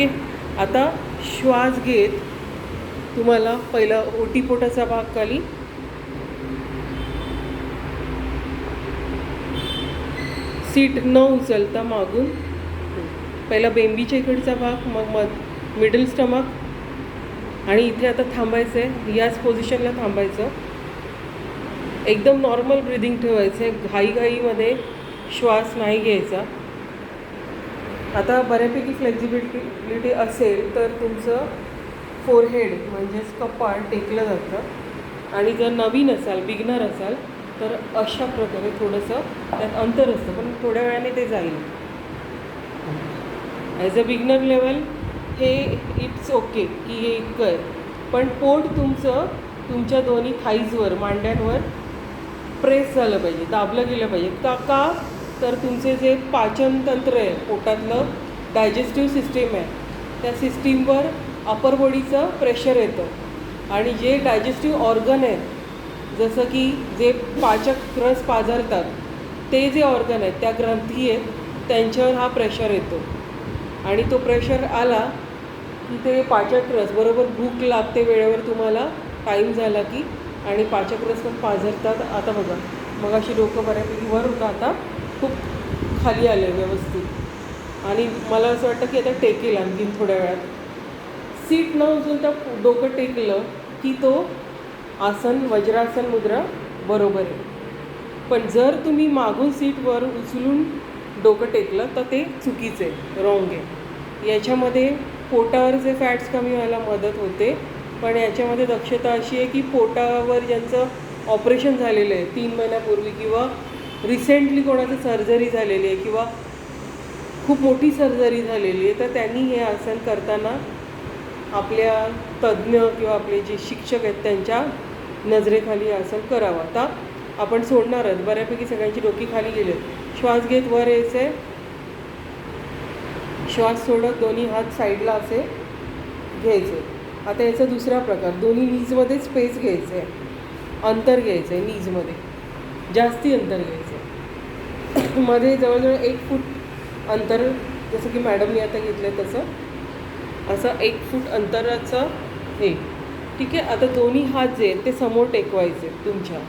Okay आता श्वास घेत तुम्हाला पहिला ओटीपोटाचा भाग खाली. सीट न उचलता मागून. पहिला बेंबीच्या इकडचा भाग मग मग मिडल स्टमक आणि इथे आता थांबायचं आहे याच पोझिशनला थांबायचं. एकदम नॉर्मल ब्रिदिंग ठेवायचं आहे घाईघाईमध्ये श्वास नाही घ्यायचा. आता बऱ्यापैकी फ्लेक्झिबिलिटी असेल तर तुमचं फोरहेड म्हणजेच कपाळ टेकलं जातं. आणि जर नवीन असाल बिगनर असाल तर अशा प्रकारे थोडंसं त्यात अंतर असतं पण थोड्या वेळाने ते जाईल. ॲज अ बिगनर लेवल हे इट्स ओके की हे इतकं आहे. पण पोट तुमचं तुमच्या दोन्ही थाईजवर मांड्यांवर प्रेस झालं पाहिजे दाबलं गेलं पाहिजे. का का तर तुमचे जे पाचन तंत्र आहे पोटातलं डायजेस्टिव्ह सिस्टीम आहे त्या सिस्टीमवर अपर बॉडीचं प्रेशर येतं. आणि जे डायजेस्टिव्ह ऑर्गन आहेत जसं की जे पाचक रस पाझरतात ते जे ऑर्गन आहेत त्या ग्रंथी आहेत त्यांच्यावर हा प्रेशर येतो. आणि तो प्रेशर आला की ते पाचक रस बरोबर भूक लागते वेळेवर तुम्हाला टाईम झाला की आणि पाचक रस पण पाझरतात. आता बघा मग अशी डोकं बऱ्यापैकी वर होतं आता खूप खाली आलं आहे व्यवस्थित. आणि मला असं वाटतं की आता टेकेल आणखीन थोड्या वेळात. सीट न उचलता डोकं टेकलं की तो आसन वज्रासन मुद्रा बरोबर आहे. पण जर तुम्ही मागून सीटवर उचलून डोकं टेकलं तर ते चुकीचं आहे. रॉंग आहे. याच्यामध्ये पोटावरचे फॅट्स कमी व्हायला मदत होते पण याच्यामध्ये दक्षता अशी आहे की पोटावर ज्यांचं ऑपरेशन झालेलं आहे तीन महिन्यापूर्वी किंवा रिसेंटली कोणाचं सर्जरी झालेली आहे किंवा खूप मोठी सर्जरी झालेली आहे तर त्यांनी हे आसन करताना आपल्या तज्ज्ञ किंवा आपले जे शिक्षक आहेत त्यांच्या नजरेखाली हे आसन करावं. आता आपण सोडणार आहोत बऱ्यापैकी सगळ्यांची डोकी खाली गेली श्वास घेत वर यायचं आहे श्वास सोडत दोन्ही हात साईडला असे घ्यायचे. आता याचा दुसरा प्रकार. दोन्ही नीजमध्ये स्पेस घ्यायचं आहे अंतर घ्यायचं आहे नीजमध्ये जास्ती अंतर घ्यायचं मध्ये जवळजवळ एक फूट अंतर जसं की मॅडमनी आता घेतलं आहे तसं असं एक फूट अंतराचं हे. ठीक आहे? आता दोन्ही हात जे आहेत ते समोर टेकवायचे तुमच्या.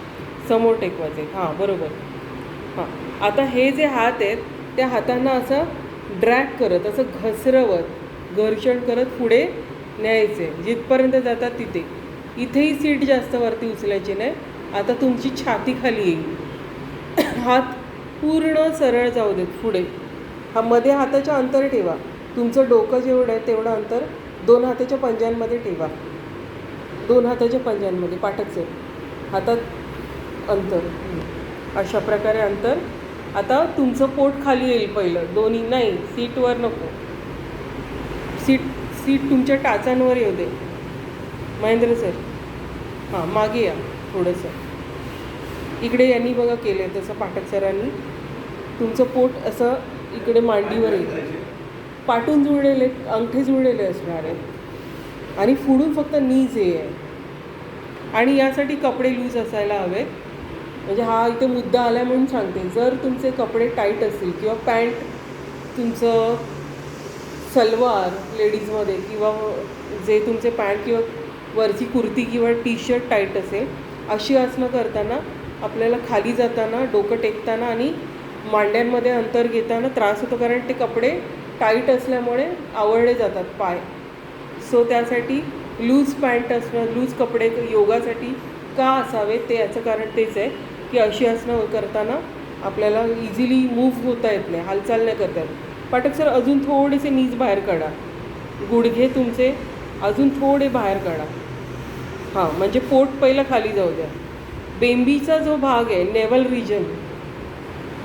समोर टेकवायचे. हां बरोबर. हां. आता हे जे हात आहेत त्या हातांना असं ड्रॅग करत असं घसरवत घर्षण करत पुढे न्यायचे. जिथपर्यंत जातात तिथे. इथेही सीट जास्त वरती उचलायची नाही. आता तुमची छाती खाली येईल. हात पूर्ण सरळ जाऊ देत पुढे. हा मध्ये हाताच्या अंतर ठेवा. तुमचं डोकं जेवढं आहे तेवढं अंतर दोन हाताच्या पंजांमध्ये ठेवा. दोन हाताच्या पंजांमध्ये पाठकचे. हातात अंतर. अशा प्रकारे अंतर. आता तुमचं पोट खाली येईल पहिलं. दोन्ही नाही सीटवर नको. सीट सीट तुमच्या टाचांवर येऊ दे. महेंद्र सर. हां मागे या थोडंसं. इकडे यांनी बघा केलं आहे तसं पाठक सरांनी. तुमचं पोट असं इकडे मांडीवर येईल. पाटून जुळलेले अंगठे जुळलेले असणार आहेत. आणि फुडून फक्त नीज हे आहे. आणि यासाठी कपडे लूज असायला हवेत. म्हणजे हा इथे मुद्दा आला म्हणून सांगते. जर तुमचे कपडे टाईट असतील किंवा पॅन्ट तुमचं सलवार लेडीजमध्ये किंवा जे तुमचे पॅन्ट किंवा वरची कुर्ती किंवा टी शर्ट टाईट असेल अशी आसनं करताना आपल्याला खाली जाताना डोकं टेकताना आणि मांड्यांमध्ये अंतर घेताना त्रास होतो कारण ते कपडे टाईट असल्यामुळे आवळले जातात पाय. सो त्यासाठी लूज पॅन्ट असणं लूज कपडे योगासाठी का असावे ते याचं कारण तेच आहे की अशी आसनं करताना आपल्याला इझिली मूव्ह होता येत नाही हालचाल नाही करतात येत. पाठक सर अजून थोडेसे नीज बाहेर काढा. गुडघे तुमचे अजून थोडे बाहेर काढा. हां म्हणजे पोट पहिलं खाली जाऊ द्या. बेंबीचा जो भाग आहे नेवल रिजन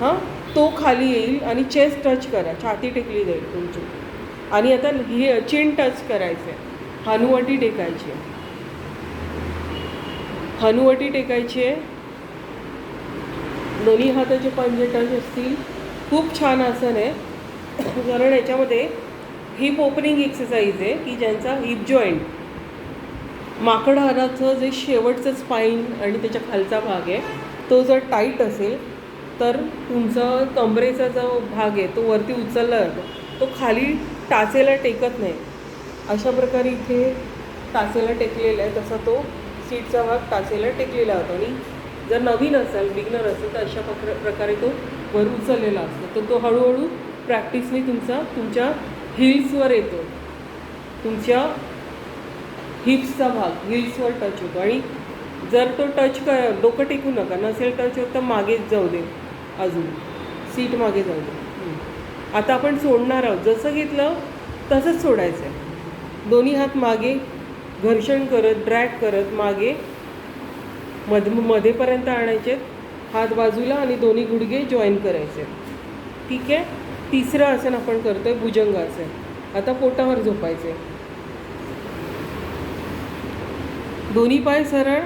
हां? तो खाली येईल आणि चेस्ट टच करा. छाती टेकली जाईल तुमची. आणि आता हे चिन टच करायचं आहे हनुवटी टेकायची आहे. हनुवटी टेकायची आहे. दोन्ही हाताचे पंजे टच असतील. खूप छान आसन आहे. कारण याच्यामध्ये हिप ओपनिंग एक्सरसाइज आहे की ज्यांचा हिप जॉईंट माकड हाराचं जे शेवटचं स्पाईन आणि त्याच्या खालचा भाग आहे तो जर टाईट असेल तर तुमचा कमरेचा जो भाग आहे तो वरती उचलला जातो. तो खाली टाचेला टेकत नाही. अशा प्रकारे इथे टाचेला टेकलेला आहे तसा तो सीटचा भाग टाचेला टेकलेला होता. आणि जर नवीन असेल बिगनर असेल तर अशा प्रकार प्रकारे तो वर उचललेला असतो. तर तो हळूहळू प्रॅक्टिसने तुमचा तुमच्या हिल्सवर येतो. तुमच्या हिप्सचा भाग हिल्सवर टच होतो. आणि जर तो टच क डोकं टेकू नका नसेल टच होत तर मागेच जाऊ दे. अजून. सीट मागे जाऊ दे. आता आपण सोडणार आहोत. जसं घेतलं तसंच सोडायचं आहे दोन्ही हात मागे घर्षण करत ड्रॅग करत मागे मध मध्येपर्यंत आणायचे. हात बाजूला आणि दोन्ही गुडघे जॉईन करायचे. ठीक आहे? तिसरं आसन आपण करतोय आहे आसन आता पोटावर झोपायचे दोन्ही पाय सरळ.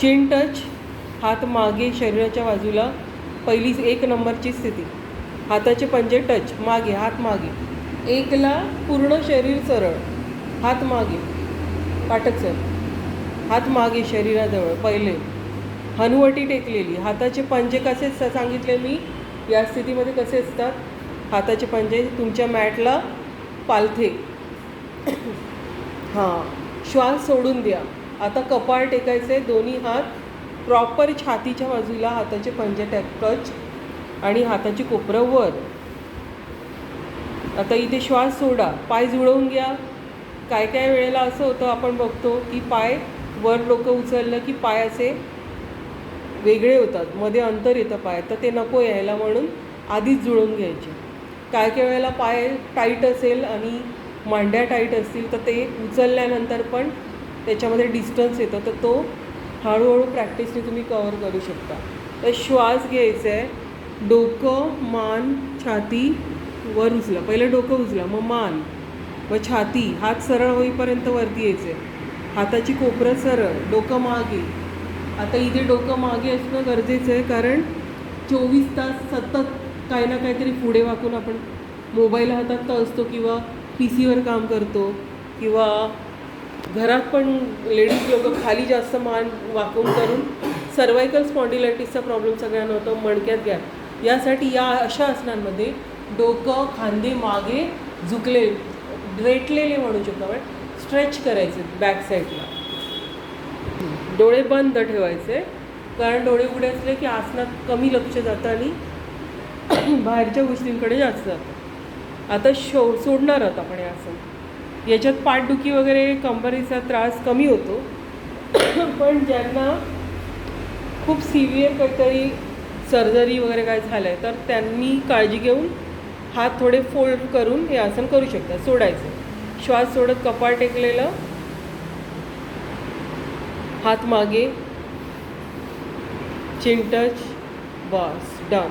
चेन टच हात मागे शरीराच्या बाजूला पहिली एक नंबरची स्थिती. हाताचे पंजे टच मागे हात मागे. एकला पूर्ण शरीर सरळ. हात मागे. पाठक सर. हात मागे शरीराजवळ पहिले. हनुवटी टेकलेली. हाताचे पंजे कसे असतात सांगितले मी? या स्थितीमध्ये कसे असतात? हाताचे पंजे तुमच्या मॅटला पालथे. हां. श्वास सोडून द्या. आता कपाळ टेकायचे दोन्ही हात प्रॉपर छातीच्या बाजूला हाताचे पंजे टच आणि हाताची कोपरं वर. आता इथे श्वास सोडा. पाय जुळवून घ्या. काय काय वेळेला असं होतं आपण बघतो की पाय वर लोक उचललं की पाय असे वेगळे होतात. मध्ये अंतर येतं पाय तर ते नको यायला म्हणून आधीच जुळवून घ्यायचे. काय काय वेळेला पाय टाईट असेल आणि मांड्या टाईट असतील तर ते उचलल्यानंतर पण त्याच्यामध्ये डिस्टन्स येतं. तर तो हळूहळू प्रॅक्टिसने तुम्ही कवर करू शकता. तर श्वास घ्यायचा आहे डोकं मान छाती वर उचला. पहिलं डोकं उचला मग मान. व छाती. हात सरळ होईपर्यंत वरती यायचे हाताची कोपरं सरळ. डोकं मागे. आता इथे डोकं मागे असणं गरजेचं आहे कारण चोवीस तास सतत काही ना काहीतरी पुढे वाकून आपण मोबाईल हातात तर असतो किंवा पी सीवर काम करतो किंवा घरात पण लेडीज लोक खाली जास्त मान वाकून करून सर्वायकल स्पॉन्डिलायटिसचा प्रॉब्लेम सगळ्यांना होतो मणक्यात घ्या. यासाठी या अशा आसनांमध्ये डोकं खांदे मागे झुकले रेटलेले म्हणू शकतो आपण स्ट्रेच करायचे बॅक साईडला. डोळे बंद ठेवायचे कारण डोळे उघडे असले की आसनात कमी लक्ष जातं आणि बाहेरच्या गोष्टींकडे जास्त जातं. आता शो सोडणार आहोत आपण हे आसन. याच्यात पाठदुखी वगैरे कंबरीचा त्रास कमी होतो. पण ज्यांना खूप सिव्हिअर काहीतरी सर्जरी वगैरे काय झालं आहे तर त्यांनी काळजी घेऊन हात थोडे फोल्ड करून हे आसन करू शकतात सोडायचं. श्वास सोडत कपाळ टेकलेलं हात मागे चिन टच बस डन